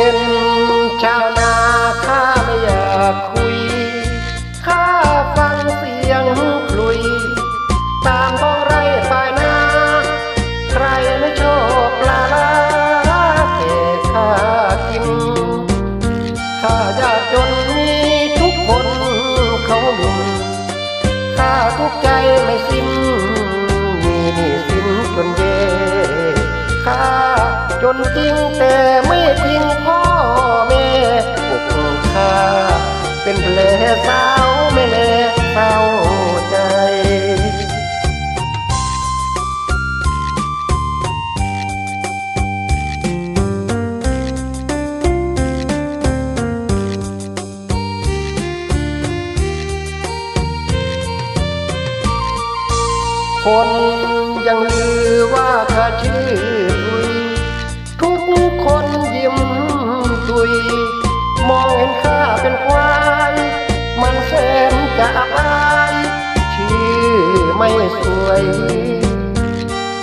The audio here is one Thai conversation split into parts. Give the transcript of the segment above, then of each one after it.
เป็นชาวนาข้าไม่อยากคุย ข้าฟังเสียงคลุย ตามท้องไร่ปลายนา ใครไม่ชอบปลาลาแต่ข้ากิน ข้ายากจนมีทุกคนเขาหนุนข้าทุกใจไม่สิ้น มีหนี้สินจนเย่ข้า จนจริงแต่ไม่ทิ้งพ่อแม่อกข้าเป็นแผลสาวไม่แน่เศร้าใจคนยังลือว่าข้าชื่อ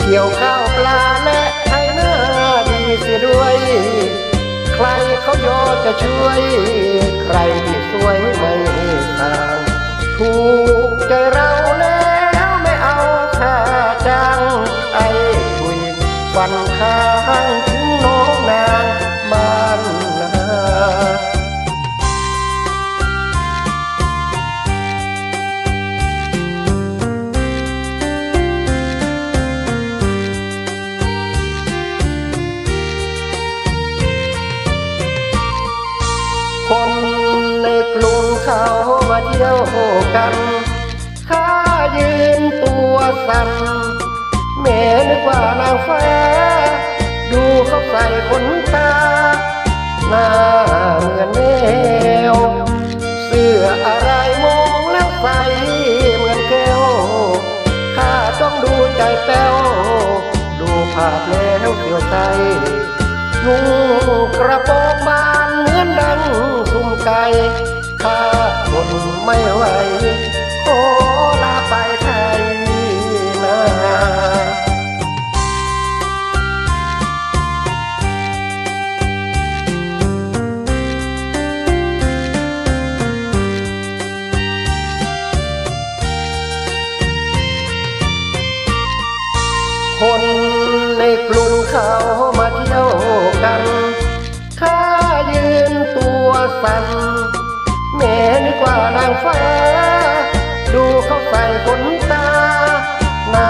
เกี่ยวข้าวปลาและไถหน้าดีเสียด้วย ใครเขายอจะช่วย ใครที่สวยไม่ต่างถูกใจเราแล้วไม่เอาค่าจ้างไอ้คุยวันค้างถึงน้อง ในกรุงเขามาเที่ยวกัน ข้ายืนตัวสั่นแม่นึกว่านางฟ้า ดูเขาใส่ขนตา หน้าเหมือนแมว เสื้ออะไรมองแล้วใสเหมือนแก้ว ข้าต้องดูใจแป้ว ดูภาพแล้วเสียวใจนุ่งกระโปรงบานเหมือนดังสุ่มไก่ ไม่ไหวขอลาไปไทยนาคนในกรุงเขามาเที่ยวกัน ข้ายืนตัวสั่น แม่นึกว่านางฟ้า ดูเขาใส่ขนตาหน้า